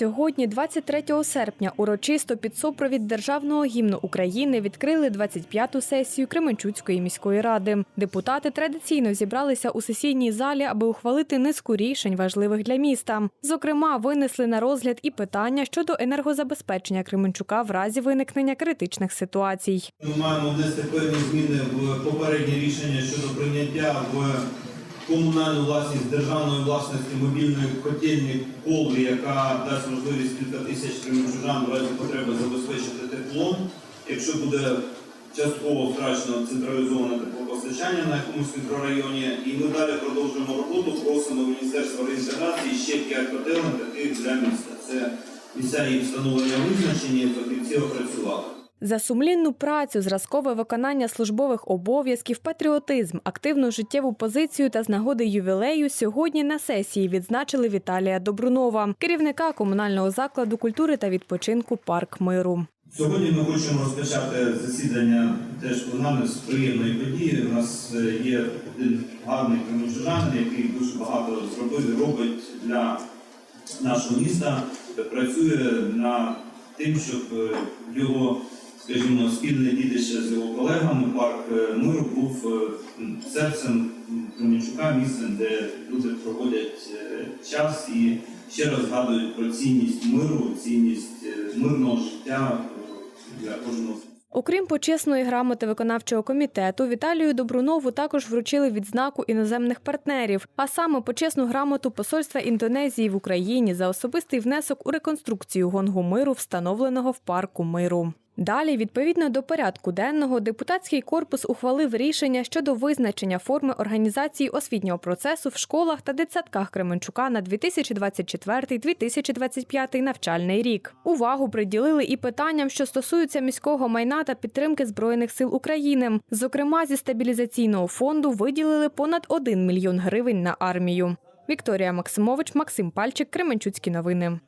сьогодні, 23 серпня, урочисто під супровід Державного гімну України відкрили 25-ту сесію Кременчуцької міської ради. Депутати традиційно зібралися у сесійній залі, аби ухвалити низку рішень важливих для міста. Зокрема, винесли на розгляд і питання щодо енергозабезпечення Кременчука в разі виникнення критичних ситуацій. Ми маємо внести певні зміни в попереднє рішення щодо прийняття в комунальну власність державної власності мобільної котельні колби, яка дасть можливість кілька тисяч кременчужан в разі потреби забезпечити теплом. Якщо буде частково втрачено централізоване теплопостачання на якомусь мікрорайоні, і ми далі продовжуємо роботу. Просимо Міністерства реінтеграції ще 5 котелень таких для міста. Це місця їх встановлення визначені, фахівці опрацювали. За сумлінну працю, зразкове виконання службових обов'язків, патріотизм, активну життєву позицію та з нагоди ювілею сьогодні на сесії відзначили Віталія Добрунова, керівника комунального закладу культури та відпочинку Парк Миру. Сьогодні ми хочемо розпочати засідання теж пленарне з приємної події. У нас е, є один гарний кременчужанин, який дуже багато зробив і робить для нашого міста. Працює над тим, щоб е, його, скажімо, спільне дітище з його колегами, парк е, миру був е, серцем Кременчука, місцем, де люди проводять е, час і ще раз згадують про цінність миру, цінність мирного життя для кожного. Окрім почесної грамоти виконавчого комітету, Віталію Добрунову також вручили відзнаку іноземних партнерів, а саме почесну грамоту Посольства Індонезії в Україні за особистий внесок у реконструкцію гонгу миру, встановленого в парку миру. Далі, відповідно до порядку денного, депутатський корпус ухвалив рішення щодо визначення форми організації освітнього процесу в школах та дитсадках Кременчука на 2024-2025 навчальний рік. Увагу приділили і питанням, що стосуються міського майна та підтримки збройних сил України. Зокрема, зі стабілізаційного фонду виділили понад 1 мільйон гривень на армію. Вікторія Максимович, Максим Пальчик, Кременчуцькі новини.